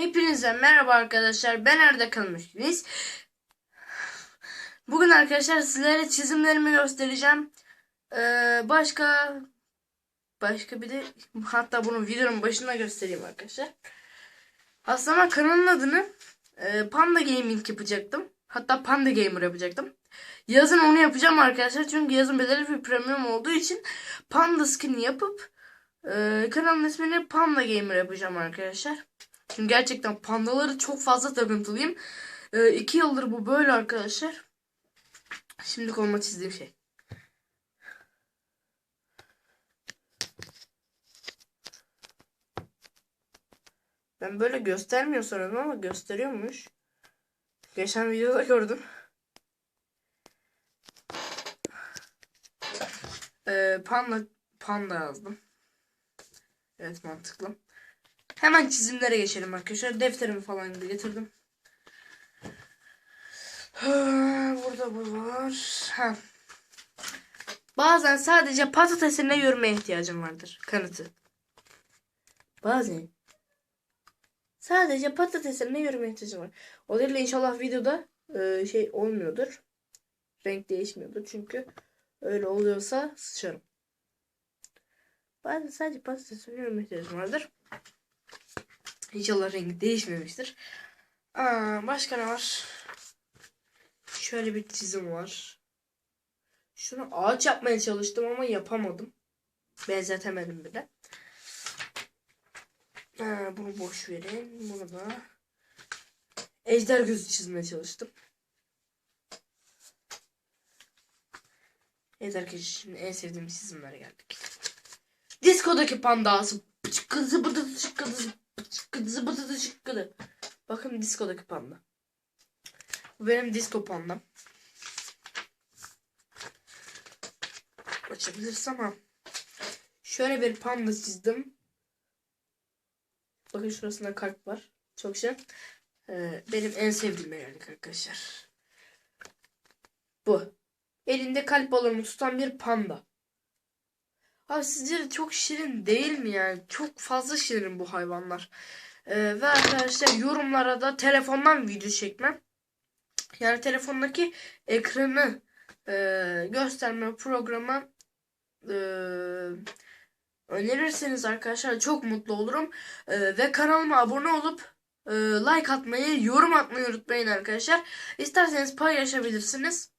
Hepinize merhaba arkadaşlar. Ben Arda Kalmıştınız. Bugün arkadaşlar sizlere çizimlerimi göstereceğim. Ee, başka başka bir de hatta bunu videonun başında göstereyim arkadaşlar. Aslında kanalın adını e, Panda Gaming yapacaktım. Hatta Panda Gamer yapacaktım. Yazın onu yapacağım arkadaşlar. Çünkü yazın belirli bir premium olduğu için Panda skin yapıp e, kanalın ismini Panda Gamer yapacağım arkadaşlar. Çünkü gerçekten pandaları çok fazla takıntılıyım. Ee, iki yıldır bu böyle arkadaşlar. Şimdi koluma çizdiğim şey. Ben böyle göstermiyor sanırım ama gösteriyormuş. Geçen videoda gördüm. Ee, panda panda yazdım. Evet mantıklı. Hemen çizimlere geçelim arkadaşlar. Defterimi falan getirdim. Burada bu var. Ha. Bazen sadece patatesine yürümeye ihtiyacım vardır. Kanıtı. Bazen. Sadece patatesine yürümeye ihtiyacım var. O değil de inşallah videoda e, şey olmuyordur. Renk değişmiyordur. Çünkü öyle oluyorsa sıçarım. Bazen sadece patatesine yürümeye ihtiyacım vardır. İnşallah rengi değişmemiştir. Aa, başka ne var? Şöyle bir çizim var. Şunu ağaç yapmaya çalıştım ama yapamadım. Benzetemedim bile. Ha, bunu boş verin. Bunu da ejder gözü çizmeye çalıştım. Evet arkadaşlar şimdi en sevdiğim çizimlere geldik. Diskodaki pandası. Pıçıkkı zıbıdı zıbıdı zıbıdı zıbıdı zıbıdı. Bakın diskodaki panda. Bu benim disco pandam. Açabilirsem ama. Şöyle bir panda çizdim. Bakın şurasında kalp var. Çok şey. Ee, benim en sevdiğim geldik arkadaşlar. Bu. Elinde kalp balonu tutan bir panda. Abi sizce de çok şirin değil mi yani? Çok fazla şirin bu hayvanlar. Ee, ve arkadaşlar yorumlara da telefondan video çekmem. Yani telefondaki ekranı e, gösterme programı e, önerirseniz arkadaşlar çok mutlu olurum. E, ve kanalıma abone olup e, like atmayı, yorum atmayı unutmayın arkadaşlar. İsterseniz paylaşabilirsiniz.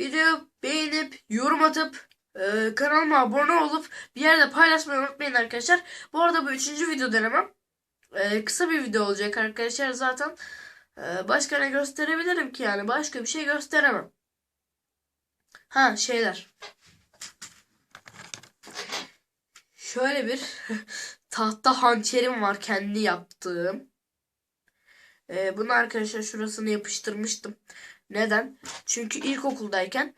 Video beğenip yorum atıp e, kanalıma abone olup bir yerde paylaşmayı unutmayın arkadaşlar. Bu arada bu üçüncü video denemem. E, kısa bir video olacak arkadaşlar zaten. E, başka ne gösterebilirim ki yani başka bir şey gösteremem. Ha şeyler. Şöyle bir tahta hançerim var kendi yaptığım. E, bunu arkadaşlar şurasını yapıştırmıştım. Neden? Çünkü ilkokuldayken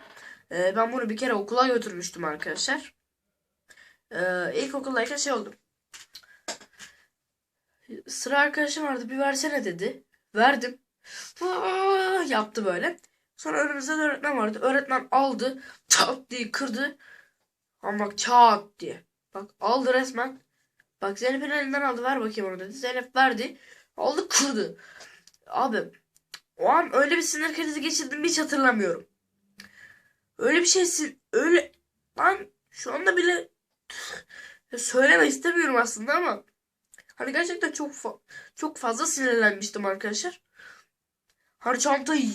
ee, ben bunu bir kere okula götürmüştüm arkadaşlar. Ee, ilkokuldayken şey oldu. Sıra arkadaşım vardı bir versene dedi. Verdim. Yaptı böyle. Sonra önümüzde de öğretmen vardı. Öğretmen aldı. Çat diye kırdı. Ama bak çat diye. Bak aldı resmen. Bak Zeynep'in elinden aldı ver bakayım onu dedi. Zeynep verdi. Aldı kırdı. Abi o an öyle bir sinir krizi geçirdim hiç hatırlamıyorum. Öyle bir şeysin. Öyle lan şu anda bile söyleme istemiyorum aslında ama hani gerçekten çok fa çok fazla sinirlenmiştim arkadaşlar. Hani çantayı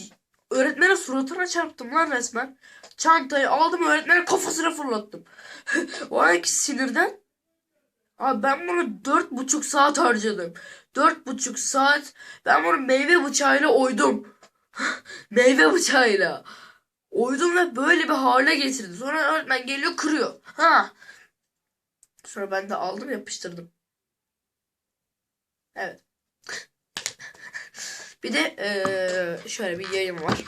öğretmene suratına çarptım lan resmen. Çantayı aldım öğretmene kafasına fırlattım. o anki sinirden Abi ben bunu dört buçuk saat harcadım. Dört buçuk saat ben bunu meyve bıçağıyla oydum. meyve bıçağıyla. Oydum ve böyle bir hale getirdi. Sonra öğretmen geliyor kırıyor. Ha. Sonra ben de aldım yapıştırdım. Evet. bir de ee, şöyle bir yayın var.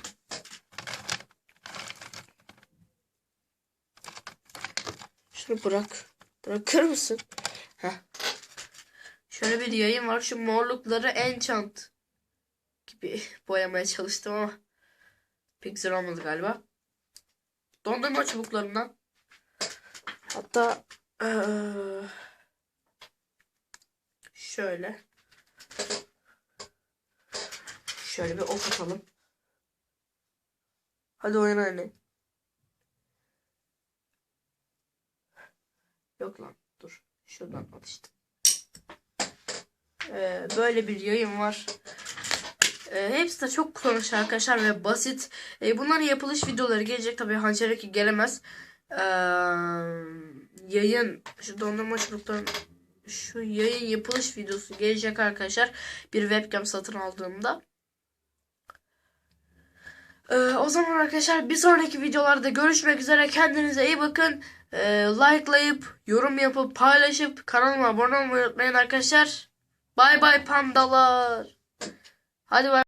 Şunu bırak. Bırakır mısın? Heh. Şöyle bir yayın var. Şu morlukları enchant gibi boyamaya çalıştım ama güzel olmadı galiba. Dondurma çubuklarından. Hatta Şöyle. Şöyle bir ok atalım. Hadi oyna anne. Yok lan dur. Şuradan at işte. Ee, böyle bir yayın var. Ee, hepsi de çok kullanışlı arkadaşlar ve basit. Ee, bunların yapılış videoları gelecek. Tabii Hançereki gelemez. Ee, yayın şu dondurma çubukların şu yayın yapılış videosu gelecek arkadaşlar. Bir webcam satın aldığımda. Ee, o zaman arkadaşlar bir sonraki videolarda görüşmek üzere. Kendinize iyi bakın. Ee, likelayıp, yorum yapıp, paylaşıp kanalıma abone olmayı unutmayın arkadaşlar. Bay bay pandalar. ادو